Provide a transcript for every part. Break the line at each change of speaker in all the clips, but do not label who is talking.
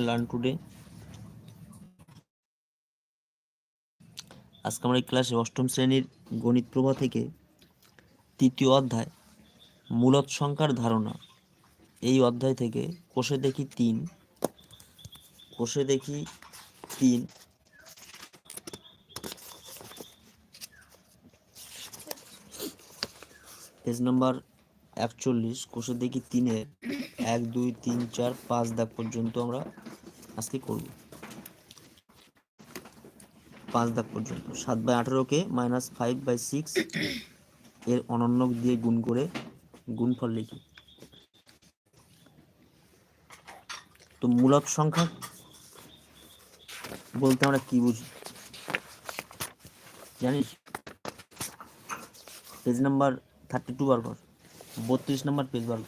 Learn today আজকে আমরা এই ক্লাসে অষ্টম শ্রেণির গণিত প্রভা থেকে তৃতীয় অধ্যায় মূলত সংখ্যার ধারণা। এই অধ্যায় থেকে কোষে দেখি তিন। কোষে দেখি তিন। পেজ নাম্বার একচল্লিশ কোষে দেখি তিনের। এক, দুই, তিন, চার, পাঁচ দাগ পর্যন্ত আমরা আজকে করব। পাঁচ দাগ পর্যন্ত। সাত বাই আঠেরোকে মাইনাস ফাইভ বাই সিক্স এর অনন্য দিয়ে গুণ করে গুণফল লিখি। তো মূলক সংখ্যা বলতে আমরা কি বুঝি? জানিস? পেজ নাম্বার থার্টি টু বার কর। বত্রিশ নম্বর পেজ বার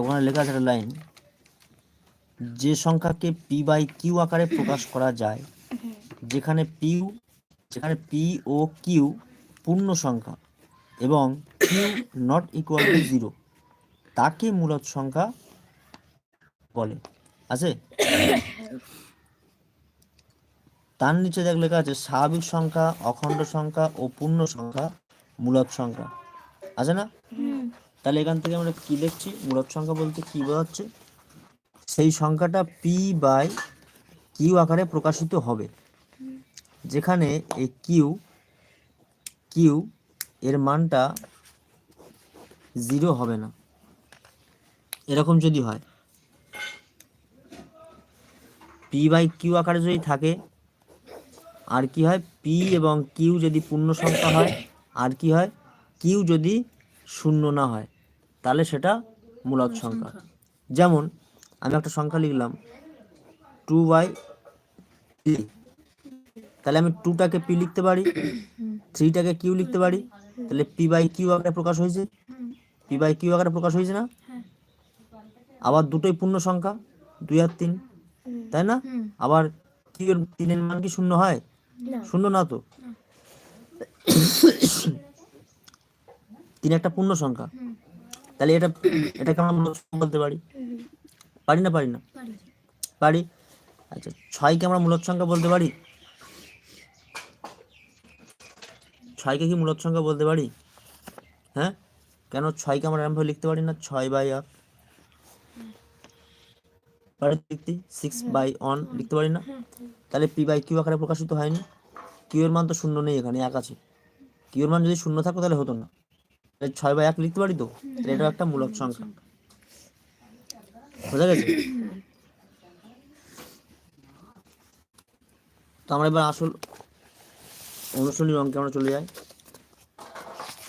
ওখানে লেখা আছে একটা লাইন যে সংখ্যাকে পি বাই কিউ আকারে প্রকাশ করা যায়, যেখানে পিউ যেখানে পি ও কিউ পূর্ণ সংখ্যা এবং Q not equal to zero তাকে মূলত সংখ্যা বলে। আছে? তার নিচে দেখ লেখা আছে স্বাভাবিক সংখ্যা অখণ্ড সংখ্যা ও পূর্ণ সংখ্যা মূলক সংখ্যা। আছে না? তাহলে এখান থেকে আমরা কি দেখছি? মূলক সংখ্যা বলতে কি বোঝাচ্ছে? সেই সংখ্যাটা পি বাই কিউ আকারে প্রকাশিত হবে। যেখানে এই কিউ কিউ এর মানটা জিরো হবে না। এরকম যদি হয়। পি বাই কিউ আকারে যদি থাকে আর কি হয়? পি এবং কিউ যদি পূর্ণ সংখ্যা হয় আর কি হয়? কিউ যদি শূন্য না হয় তাহলে সেটা মূলক সংখ্যা। যেমন আমি একটা সংখ্যা লিখলাম টু বাই থ্রি তাহলে আমি টুটাকে পি লিখতে পারি থ্রিটাকে কিউ লিখতে পারি তাহলে পি বাই কিউ আকারে প্রকাশ হয়েছে। পি বাই কিউ আকারে প্রকাশ হয়েছে না? আবার দুটোই পূর্ণ সংখ্যা দুই আর তিন তাই না? আবার কিউ এর তিনের মান কি শূন্য হয়? শূন্য না তো? তিন একটা পূর্ণ সংখ্যা। তাহলে এটা এটাকে আমরা বলতে পারি। পারি না পারি না? পারি। আচ্ছা ছয়কে আমরা মূলত সংখ্যা বলতে পারি? ছয়কে কি মূলত সংখ্যা বলতে পারি? হ্যাঁ? কেন ছয়কে আমরা এরকমভাবে লিখতে পারি না? ছয় বাই এক। পারি লিখতে সিক্স বাই ওয়ান লিখতে পারি না? তাহলে পি বাই কিউ আকারে প্রকাশিত হয়নি। কিউ এর মান তো শূন্য নেই এখানে এক আছে। কিউ এর মান যদি শূন্য থাকতো তাহলে হতো না। তাহলে ছয় বাই এক লিখতে পারি তো? তাহলে এটাও একটা মূলক সংখ্যা। বোঝা গেছে? তো আমরা এবার আসল অনুশীলনী অঙ্কে আমরা চলে যাই।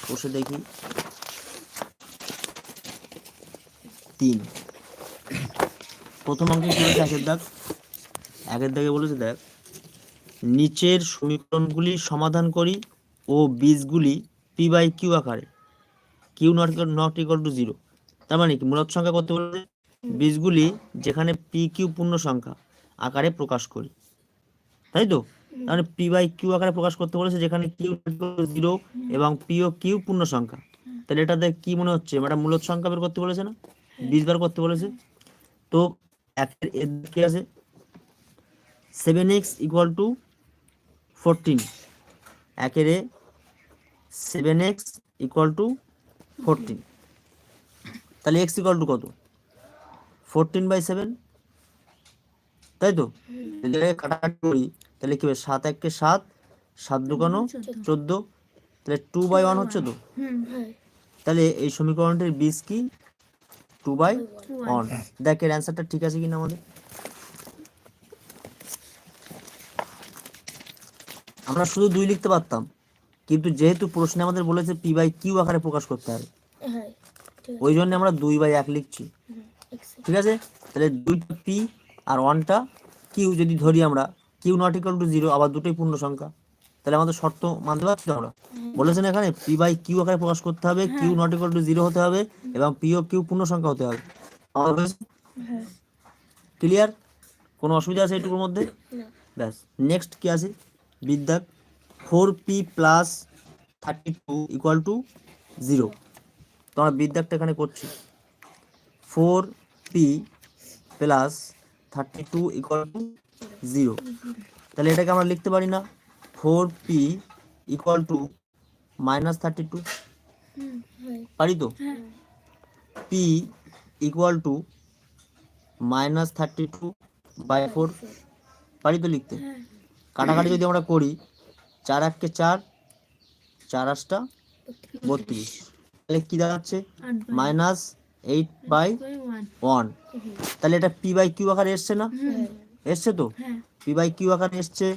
বসে দেখি। তিন। প্রথম অঙ্কে কি বলেছে একের দাগ? একের দাগে বলেছে দেখ, নিচের সমীকরণগুলি সমাধান করি ও বীজগুলি পি বাই কিউ আকারে। Q not not equal to zero তার মানে কি? মূলত সংখ্যা করতে বলেছে, বীজগুলি যেখানে পি কিউ পূর্ণ সংখ্যা আকারে প্রকাশ করি। তাই তো? তাহলে পি বাই কিউ আকারে প্রকাশ করতে বলেছে, যেখানে কিউ জিরো এবং পি ও কিউ পূর্ণ সংখ্যা। তাহলে এটাতে কি মনে হচ্ছে? এটা মূলত সংখ্যা বের করতে বলেছে না? বীজ বার করতে বলেছে। তো একের এর কি আছে? Seven X equal to fourteen একের এ seven X equal to fourteen তাহলে এক্স ইকুয়াল টু কত? ফোরটিন বাই সেভেন তাই তো? কাটাকাটি করি তাহলে কি হবে? সাত এককে সাত সাত দুকানো চোদ্দ। তাহলে টু বাই ওয়ান হচ্ছে তো? তাহলে এই সমীকরণটির বীজ কি? টু বাই ওয়ান দেখ এর অ্যান্সারটা ঠিক আছে কিনা আমাদের আমরা শুধু দুই লিখতে পারতাম কিন্তু যেহেতু প্রশ্নে আমাদের বলেছে পি বাই কিউ আকারে প্রকাশ করতে হবে। ওই জন্য আমরা দুই বাই এক লিখছি। ঠিক আছে? তাহলে দুইটা পি আর ওয়ানটা কিউ যদি ধরি আমরা Q not equal to zero আবার দুটোই পূর্ণ সংখ্যা তাহলে আমাদের শর্ত মানতে পারছি আমরা? বলেছেন এখানে পি বাই কিউ আকারে প্রকাশ করতে হবে Q not equal to zero হতে হবে এবং পি ও কিউ পূর্ণ সংখ্যা হতে হবে। ক্লিয়ার কোনো অসুবিধা আছে এটুকুর মধ্যে? ব্যাস। নেক্সট কি আছে? বিদ্যাক four P plus thirty two equal to zero তো আমরা বিদ্যাকটা এখানে করছি। Four P plus thirty two equal to zero তাহলে এটাকে আমরা লিখতে পারি না। Four P equal to minus thirty two পারি তো? P equal to minus thirty two by four পারি তো লিখতে? কাটাকাটি যদি আমরা করি চার এককে চার চার আটটা বত্রিশ। তাহলে কি দাঁড়াচ্ছে? মাইনাস এইট বাই ওয়ান তাহলে এটা পি বাই কিউ আকারে এসছে না? এসছে তো? পি বাই কিউ আকারে এসছে।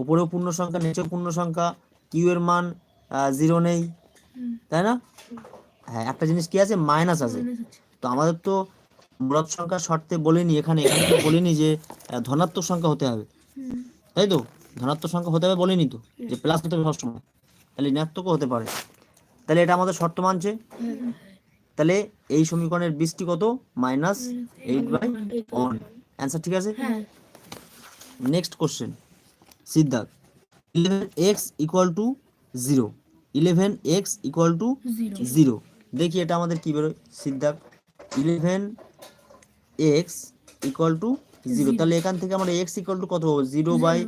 ওপরেও পূর্ণ সংখ্যা নিচেও পূর্ণ সংখ্যা কিউ এর মান জিরো নেই। তাই না? হ্যাঁ একটা জিনিস কি আছে? মাইনাস আছে। তো আমাদের তো মূলত সংখ্যা শর্তে বলিনি এখানে এখানে তো বলিনি যে ধনাত্মক সংখ্যা হতে হবে। তাই তো? ধনাত্মক সংখ্যা হতে হবে বলিনি তো? যে প্লাস হতে হবে সবসময়। তাহলে ঋণাত্মকও হতে পারে। তাহলে এটা আমাদের শর্ত মানছে। তাহলে এই সমীকরণের বৃষ্টি কত? Minus eight by one answer ঠিক আছে? Next question Siddharth. Eleven X equal to zero eleven X equal to zero. দেখি এটা আমাদের কী বেরোয়? Siddharth. Eleven X equal to zero. তাহলে এখান থেকে আমরা এক্স ইকুয়াল টু কত পাবো? Zero by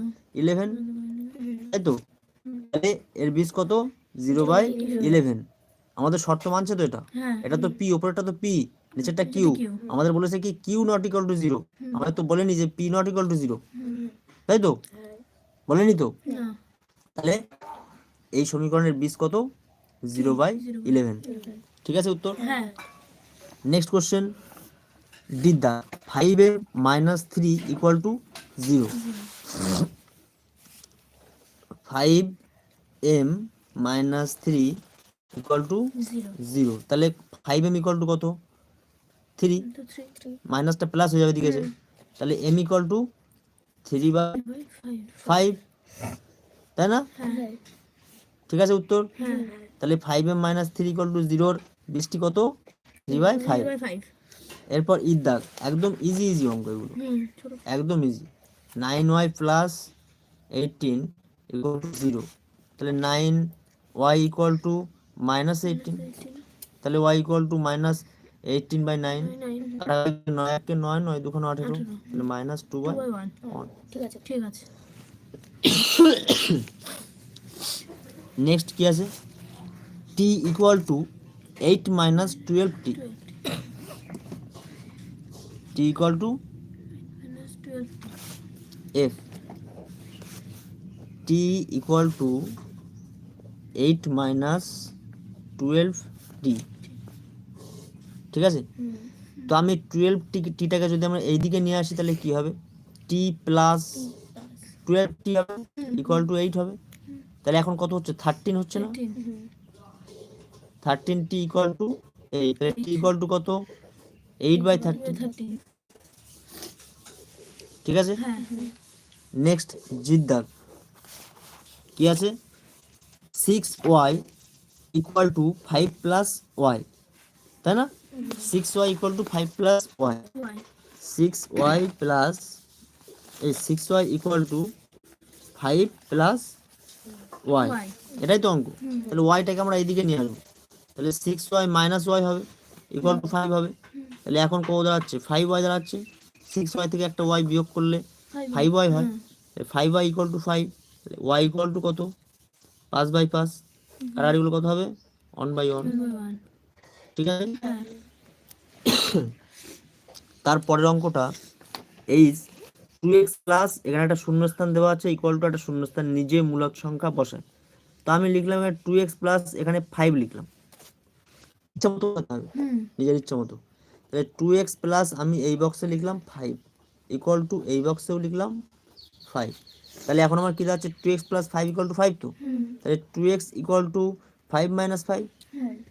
eleven. তাই তো? তাহলে এর বীজ কত? Zero by eleven. আমাদের শর্ত মানছে তো এটা? এটা তো পি ওপরেরটা তো পি। নিচেরটা কিউ। আমাদের বলেছে কি Q not equal to zero. আমাদের তো বলেনি যে P not equal to zero. তাই তো? বলেনি তো? তাহলে এই সমীকরণের বীজ কত? Zero by eleven. ঠিক আছে উত্তর? নেক্সট কোশ্চেন দিদা five A minus three equal to zero five M minus three equal to zero তাহলে ফাইভ এম ইকুয়াল টু কত? থ্রি মাইনাসটা প্লাস হয়ে যাবে দিকে এসে। তাহলে M equal to three by five তাই না? ঠিক আছে উত্তর? তাহলে five M minus three equal to জিরোর বৃষ্টি কত? থ্রি বাই ফাইভ এরপর ইদ্দাক একদম ইজি ইজি অঙ্ক এগুলো। একদম easy nine Y plus eighteen equal to zero তাহলে nine Y equal to minus eighteen তাহলে Y equal to minus eighteen by nine নয় একে নয় নয় দুখানে আঠেরো। তাহলে মাইনাস টু বাই ওয়ান
ঠিক আছে
ঠিক আছে।
নেক্সট কি আছে? T equal to eight minus twelve T T equal to F T equal to eight minus twelve T ঠিক আছে? তো আমি টুয়েলভ টি টিটাকে যদি আমরা এইদিকে নিয়ে আসি তাহলে কি হবে? টি প্লাস টুয়েলভ টি হবে ইকুয়াল টু এইট হবে। তাহলে এখন কত হচ্ছে? থার্টিন হচ্ছে না? Thirteen T equal to eight T equal to কত? এইট বাই থার্টিন
থার্টি
ঠিক আছে?
হ্যাঁ।
নেক্সট জিদ্দার। কি আছে? Six Y equal to five plus Y তাই না? Six Y equal to five plus Y six Y plus এই six Y equal to five plus Y এটাই তো অঙ্ক। তাহলে ওয়াইটাকে আমরা এইদিকে নিয়ে আসব। তাহলে সিক্স ওয়াই মাইনাস ওয়াই হবে ইকুয়াল টু ফাইভ হবে। তাহলে এখন কত দাঁড়াচ্ছে? ফাইভ ওয়াই দাঁড়াচ্ছে। সিক্স ওয়াই থেকে একটা ওয়াই বিয়োগ করলে ফাইভ ওয়াই হয়। Five Y equal to five Y equal to কত? পাঁচ বাই পাঁচ। আর আরগুলো কত হবে? ওয়ান বাই ওয়ান ঠিক আছে?
হ্যাঁ।
তারপরের অঙ্কটা এই টু এক্স প্লাস এখানে একটা শূন্যস্থান দেওয়া আছে ইকুয়াল টু একটা শূন্যস্থান নিজে মূলক সংখ্যা বসায় তো আমি লিখলাম টু এক্স প্লাস এখানে ফাইভ লিখলাম। ইচ্ছা মতো নিজের ইচ্ছা মতো। তাহলে টু এক্স প্লাস আমি এই বক্সে লিখলাম ফাইভ ইকুয়াল টু এই বক্সেও লিখলাম ফাইভ তাহলে এখন আমার কি দাঁড়াচ্ছে two X plus five equal to five তো? তাহলে two X equal to five minus five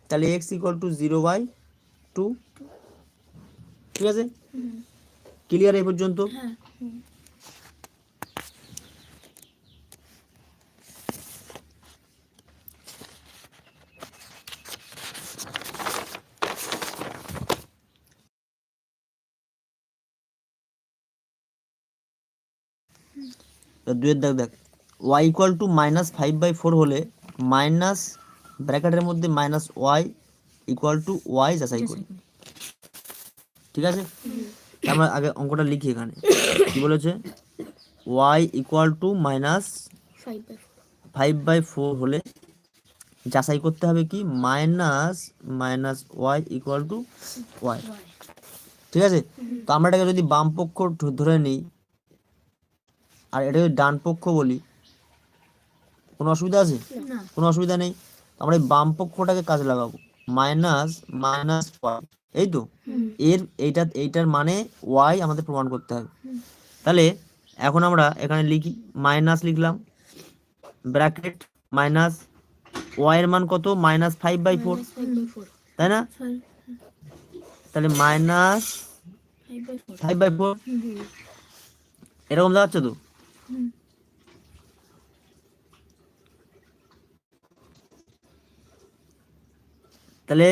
তাহলে X equal to zero by two ঠিক আছে? ক্লিয়ার এই পর্যন্ত?
হ্যাঁ।
তা দুয়ের দেখ দেখ। Y equal to minus five by four হলে মাইনাস ব্র্যাকেটের মধ্যে minus Y equal to Y যাচাই করি। ঠিক আছে? আমরা আগে অঙ্কটা লিখি এখানে। কি বলেছে? Y equal to minus
five by
four হলে যাচাই করতে হবে কি? Minus minus Y equal to Y ঠিক আছে? তো আমরা এটাকে যদি বাম পক্ষ ধরে নিই আর এটা যদি ডান পক্ষ বলি কোনো অসুবিধা আছে? কোনো অসুবিধা নেই। আমরা এই বাম পক্ষটাকে কাজে লাগাবো। মাইনাস মাইনাস ওয়াই এই তো? এর এইটা এইটার মানে ওয়াই আমাদের প্রমাণ করতে হবে তাহলে এখন আমরা এখানে লিখি মাইনাস লিখলাম ব্র্যাকেট মাইনাস ওয়াই এর মান কত? মাইনাস ফাইভ বাই ফোর তাই না? তাহলে মাইনাস ফাইভ বাই ফোর এরকম দেখাচ্ছে তো? তাহলে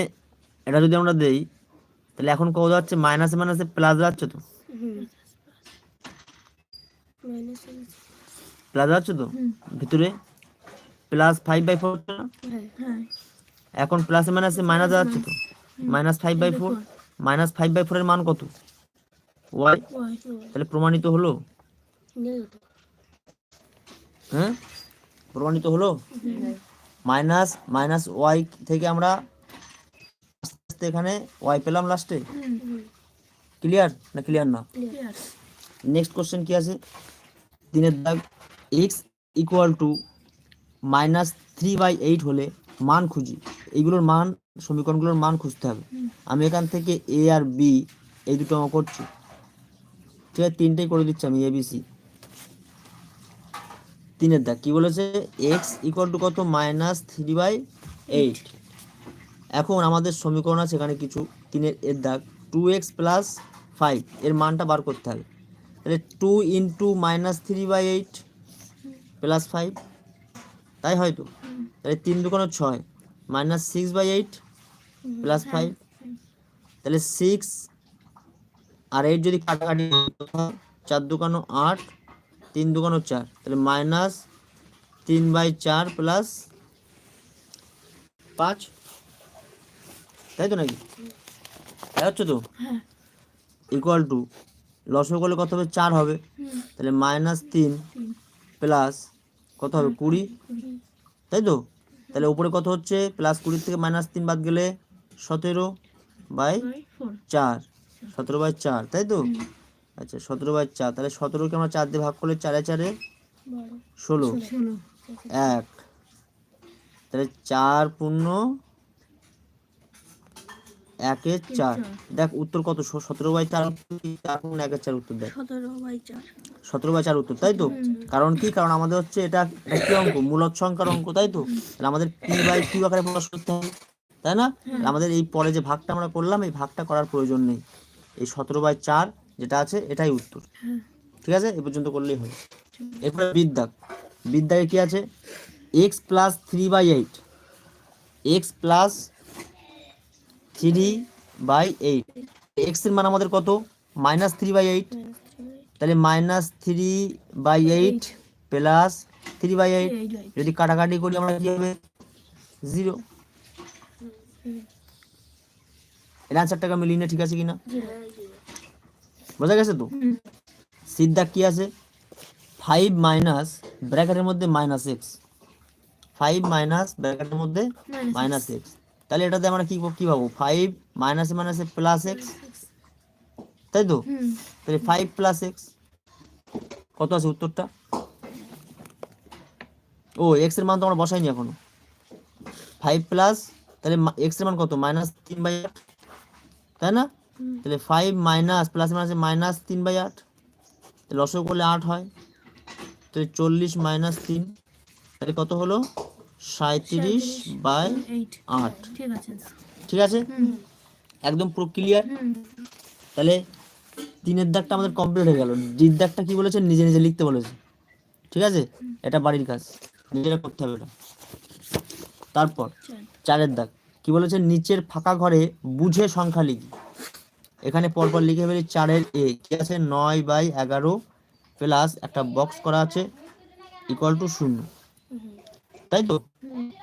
এটা যদি আমরা দেই তাহলে এখন কত যাচ্ছে? মাইনাসে মাইনাসে প্লাস যাচ্ছে তো? প্লাস যাচ্ছে তো? ভিতরে? প্লাস ফাইভ বাই ফোর এখন প্লাসে মাইনাসে মাইনাস যাচ্ছে তো? Minus five by four minus five by ফোরের মান কত? ওয়াই তাহলে প্রমাণিত হলো? হ্যাঁ? প্রমাণিত হলো? মাইনাস মাইনাস ওয়াই থেকে আমরা আস্তে এখানে ওয়াই পেলাম লাস্টে ক্লিয়ার না ক্লিয়ার না? নেক্সট কোশ্চেন কি আছে? তিনের দাগ X equal to minus three by eight হলে মান খুঁজি। এইগুলোর মান সমীকরণগুলোর মান খুঁজতে হবে। আমি এখান থেকে এ আর বি এই দুটো আমার করছি। ঠিক আছে তিনটেই করে দিচ্ছি আমি এ বি সি তিনের দাগ কি বলেছে? এক্স ইকুয়াল টু কত? মাইনাস থ্রি বাই এইট এখন আমাদের সমীকরণ আছে এখানে কিছু তিনের এর দাগ। টু এক্স প্লাস ফাইভ এর মানটা বার করতে হবে। তাহলে two into minus three by eight plus five তাই হয়তো তাহলে তিন দুকানো ছয় minus six by eight plus five তাহলে সিক্স আর এইট যদি কাটাকাটি চার দুকানো আট, তিন দুকানো চার, তাহলে মাইনাস তিন বাই চার প্লাস পাঁচ তাই তো নাকি? তাই হচ্ছে তো? ইকুয়াল টু লসও করলে কত হবে? চার হবে। তাহলে মাইনাস তিন প্লাস কত হবে? কুড়ি। তাই তো? তাহলে উপরে কত হচ্ছে? প্লাস কুড়ির থেকে মাইনাস তিন বাদ গেলে সতেরো বাই চার। সতেরো বাই চার তাই তো? আচ্ছা সতেরো বাই চার। তাহলে সতেরোকে আমরা চার দিয়ে ভাগ করলে চারে চারে ষোলো। এক। তাহলে চার পূর্ণ একের চার। দেখ উত্তর কত? সতেরো বাই চার উত্তর কি? চার উত্তর দেখ।
সতেরো বাই চার।
উত্তর তাই তো? কারণ কি? কারণ আমাদের হচ্ছে এটা কি অঙ্ক মূলত সংখ্যার অঙ্ক তাই তো? তাহলে আমাদের পি বাই কিউ আকারে প্রকাশ করতে হবে তাই না? আমাদের এই পরে যে ভাগটা আমরা করলাম এই ভাগটা করার প্রয়োজন নেই। এই সতেরো বাই চার যেটা আছে এটাই উত্তর। ঠিক আছে? এ পর্যন্ত করলেই হবে এরপরে বিদ্যাক বিদ্যাকে কি আছে? X plus three by eight X plus three by eight এক্সের মান আমাদের কত? মাইনাস থ্রি বাই এইট তাহলে minus three by eight plus three by eight যদি কাটাকাটি করি আমরা কি হবে? জিরো এর আনসারটাকে আমি লিনে ঠিক আছে কিনা? বোঝা গেছে তো? সিদ্ধা কি আছে? ফাইভ মাইনাস ব্র্যাকেটের মধ্যে মাইনাস এক্স ফাইভ মাইনাস ব্র্যাকেটের মধ্যে মাইনাস এক্স তাহলে এটাতে আমরা কি কি পাবো? ফাইভ মাইনাসে মাইনাসে প্লাস এক্স তাই তো? তাহলে ফাইভ প্লাস এক্স কত আছে উত্তরটা? ও এক্সের মান তো আমরা বসাইনি এখনও। ফাইভ প্লাস তাহলে এক্সের মান কত? মাইনাস তিন বাই আট। তাই না? তাহলে ফাইভ মাইনাস প্লাস মাইনাসে মাইনাস তিন বাই আট। তাহলে লসও করলে আট হয়। তাহলে চল্লিশ মাইনাস তিন। তাহলে কত হলো? সাঁত্রিশ বাই আট।
ঠিক আছে
ঠিক আছে? একদম পুরো ক্লিয়ার তাহলে তিনের দাগটা আমাদের কমপ্লিট হয়ে গেল। ডির দাগটা কি বলেছে? নিজে নিজে লিখতে বলেছে। ঠিক আছে? এটা বাড়ির কাজ। নিজেরা করতে হবে এটা। তারপর চারের দাগ। কি বলেছে? নিচের ফাঁকা ঘরে বুঝে সংখ্যা লিখি। এখানে পরপর লিখে ফেলি চারের এ। কি আছে? নয় বাই এগারো প্লাস একটা বক্স করা আছে। ইকুয়াল টু শূন্য। তাই তো?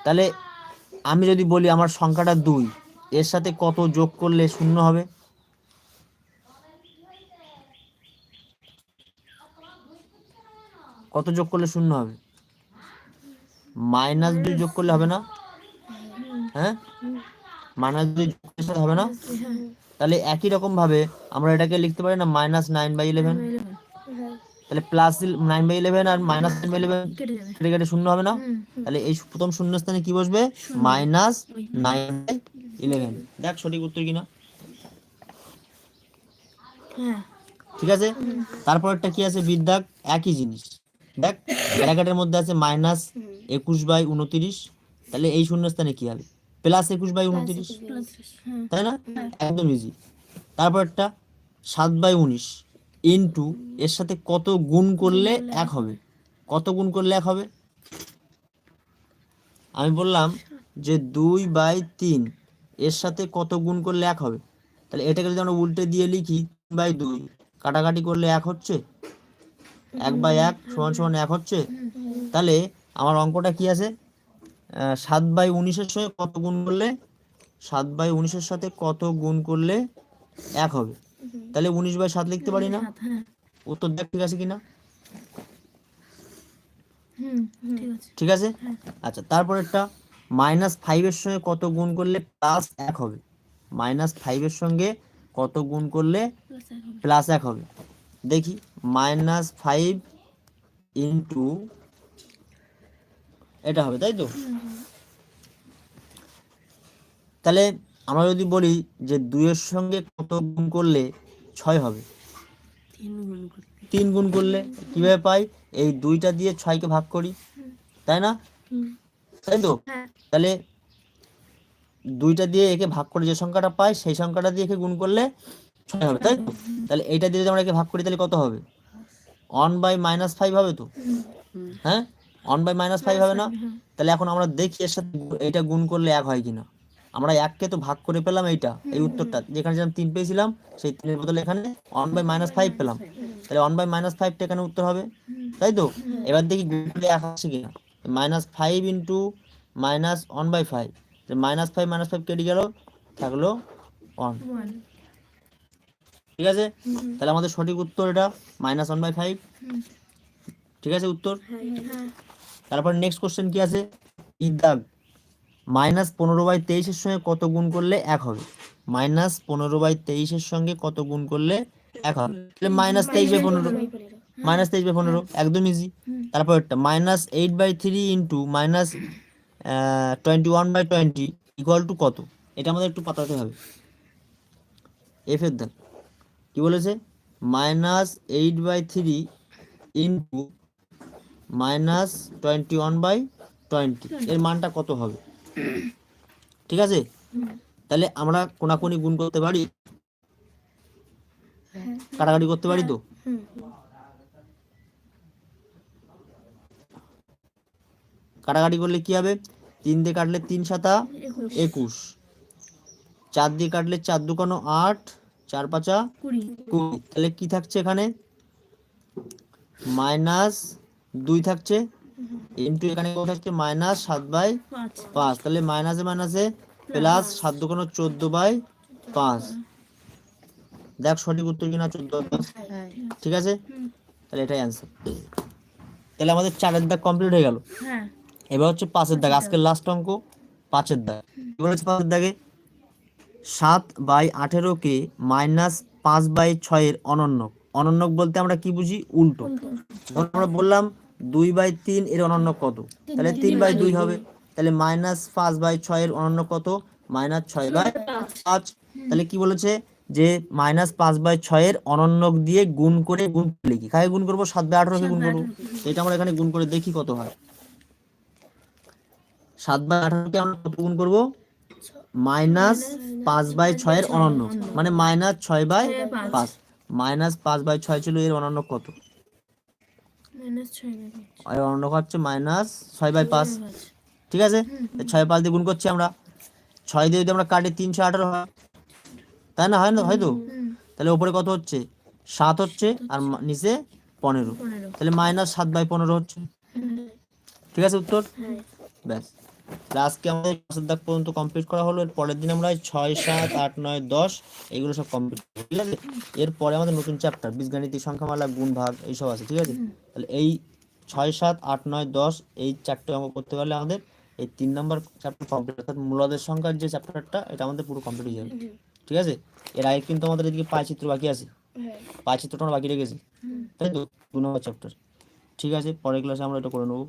তাহলে আমি যদি বলি আমার সংখ্যাটা দুই এর সাথে কত যোগ করলে শূন্য হবে? কত যোগ করলে শূন্য হবে? মাইনাস দুই যোগ করলে হবে না? হ্যাঁ? মাইনাস দুই যোগ করলে হবে না?
হ্যাঁ।
তাহলে একই রকম ভাবে আমরা এটাকে লিখতে পারি না মাইনাস নাইন বাই ইলেভেন তাহলে প্লাস নাইন বাই ইলেভেন আর মাইনাস নাইন বাই ইলেভেন
কেটে
কেটে শূন্য হবে না? তাহলে এই প্রথম শূন্য স্থানে কি বসবে? মাইনাস নাইন বাই ইলেভেন দেখ সঠিক উত্তর কিনা।
হ্যাঁ।
ঠিক আছে? তারপরটা কি আছে? বিদ্যাক একই জিনিস। দেখ ব্র্যাকেটের মধ্যে আছে মাইনাস একুশ বাই উনত্রিশ। তাহলে এই শূন্যস্থানে কি হবে? প্লাস একুশ বাই উনত্রিশ।
হ্যাঁ।
তাই না? একদম ইজি তারপরটা সাত বাই উনিশ। ইন্টু এর সাথে কত গুণ করলে এক হবে? কত গুণ করলে এক হবে? আমি বললাম যে দুই বাই তিন এর সাথে কত গুণ করলে এক হবে? তাহলে এটাকে যদি আমরা উল্টে দিয়ে লিখি, তিন বাই দুই, কাটাকাটি করলে এক হচ্ছে? এক বাই এক সমান সমান এক হচ্ছে? তাহলে আমার অঙ্কটা কি আছে? সাত বাই উনিশের সঙ্গে কত গুণ করলে? সাত বাই উনিশের সাথে কত গুণ করলে এক হবে? তাহলে উনিশ বাই সাত লিখতে পারি না?
হ্যাঁ।
উত্তর দেখ ঠিক আছে কিনা
ঠিক আছে।
ঠিক আছে? আচ্ছা তারপরেরটা মাইনাস ফাইভের সঙ্গে কত গুণ করলে প্লাস এক হবে? মাইনাস ফাইভের সঙ্গে কত গুণ করলে প্লাস এক হবে। দেখি মাইনাস ফাইভ ইন্টু এটা হবে তাই তো? তাহলে আমরা যদি বলি যে দুইয়ের সঙ্গে কত গুণ করলে ছয় হবে?
তিন গুণ করে
তিন গুণ করলে কীভাবে পাই? এই দুইটা দিয়ে ছয়কে ভাগ করি তাই না? তাই তো?
হ্যাঁ।
তাহলে দুইটা দিয়ে একে ভাগ করে যে সংখ্যাটা পাই সেই সংখ্যাটা দিয়ে একে গুণ করলে ছয় হবে তাই তো? তাহলে এইটা দিয়ে যদি আমরা একে ভাগ করি তাহলে কত হবে? ওয়ান বাই মাইনাস ফাইভ হবে তো? হ্যাঁ? ওয়ান বাই মাইনাস ফাইভ হবে না? তাহলে এখন আমরা দেখি এর সাথে এটা গুণ করলে এক হয় কিনা। আমরা এককে তো ভাগ করে পেলাম এইটা এই উত্তরটা। যেখানে যেমন তিন পেয়েছিলাম সেই তিনের বদলে এখানে ওয়ান বাই মাইনাস ফাইভ পেলাম। তাহলে ওয়ান বাই মাইনাস ফাইভটা এখানে উত্তর হবে তাই তো? এবার দেখি এক আসছে কিনা। Minus five into minus one by five minus five minus five কেটে গেল থাকল ওয়ান ঠিক আছে? তাহলে আমাদের সঠিক উত্তর এটা মাইনাস ওয়ান বাই ফাইভ ঠিক আছে উত্তর?
হ্যাঁ
তারপর নেক্সট কোশ্চেন কি আছে? ই দাগ। মাইনাস পনেরো বাই তেইশের সঙ্গে কত গুণ করলে এক হবে? মাইনাস পনেরো বাই তেইশের সঙ্গে কত গুণ করলে এক হবে? মাইনাস তেইশ বাই পনেরো। মাইনাস তেইশ বাই পনেরো, একদম ইজি তারপর একটা minus eight by three into minus twenty one by twenty equal to কত? এটা আমাদের একটু পাতাতে হবে। এফ এর দেখ কি বলেছে? Minus eight by three into minus twenty one by twenty এর মানটা কত হবে? ঠিক আছে? তাহলে আমরা কোনাকুনি গুণ করতে পারি? কাটাকাটি করতে পারি তো? কাটাকাটি করলে কি হবে? তিন দিয়ে কাটলে তিন সাতা
একুশ।
চার দিয়ে কাটলে চার দুকানো আট চার পাঁচা
কুড়ি।
তাহলে কি থাকছে এখানে? মাইনাস দুই থাকছে ইন্টু এখানে কত থাকছে মাইনাস সাত বাই
পাঁচ।
তাহলে মাইনাসে মাইনাসে প্লাস সাত দুকানো চোদ্দ বাই পাঁচ। দেখ সঠিক উত্তর কিনা চোদ্দ পাঁচ। ঠিক আছে? তাহলে এটাই অ্যান্সার তাহলে আমাদের চারের দাগ কমপ্লিট হয়ে গেল।
হ্যাঁ।
এবার হচ্ছে পাঁচের দাগ। আজকের লাস্ট অঙ্ক পাঁচের দাগ। কি বলেছে পাঁচের দাগে? সাত বাই আঠেরোকে মাইনাস পাঁচ বাই ছয়ের অনন্যক। অনন্যক বলতে আমরা কি বুঝি? উল্টো। আমরা বললাম দুই বাই তিন এর অনন্য কত? তাহলে তিন বাই দুই হবে। তাহলে মাইনাস পাঁচ বাই ছয়ের অনন্য কত? মাইনাস ছয় বাই পাঁচ। তাহলে কি বলেছে? যে মাইনাস পাঁচ বাই ছয়ের অনন্যক দিয়ে গুণ করে গুণ লিখি কাকে গুণ করব? সাত বাই আঠারোকে গুণ করব। এটা আমরা এখানে গুণ করে দেখি কত হয়। সাত বাই আঠারোকে আমরা কত গুণ করব? মাইনাস পাঁচ বাই ছয়ের অনন্য মানে মাইনাস ছয় বাই পাঁচ। মাইনাস পাঁচ বাই ছয় ছিল এর অনন্য কত?
বাই পাঁচ
হচ্ছে মাইনাস ছয় বাই পাঁচ। ঠিক আছে? ছয় পাঁচ দিয়ে গুণ করছি আমরা। ছয় দিয়ে যদি আমরা কাটি তিনশো আঠারো হয় তাই না? হয় না হয়তো তাহলে ওপরে কত হচ্ছে? সাত হচ্ছে আর নিচে পনেরো। তাহলে মাইনাস সাত বাই পনেরো হচ্ছে। ঠিক আছে উত্তর?
হ্যাঁ।
ব্যাস। আজকে আমাদের পাঁচের দাগ পর্যন্ত কমপ্লিট করা হলো এর পরের দিন আমরা ছয় সাত আট নয় দশ এগুলো সব কমপ্লিট ঠিক আছে? এরপরে আমাদের নতুন চ্যাপ্টার বীজগাণিতিক সংখ্যামালা গুণ ভাগ এইসব আছে ঠিক আছে? তাহলে এই ছয় সাত আট নয় দশ এই চারটে অঙ্ক করতে পারলে আমাদের এই তিন নম্বর চ্যাপ্টার কমপ্লিট অর্থাৎ মূলদের সংখ্যার যে চ্যাপ্টারটা এটা আমাদের পুরো কমপ্লিট হয়ে যাবে ঠিক আছে? এর আগে কিন্তু আমাদের এদিকে পাঁচ চিত্র বাকি আছে।
হ্যাঁ।
পাঁচ চিত্রটা আমরা বাকি রেখেছি। তাই তো? দু নম্বর চ্যাপ্টার ঠিক আছে পরের ক্লাসে আমরা এটা করে নেব।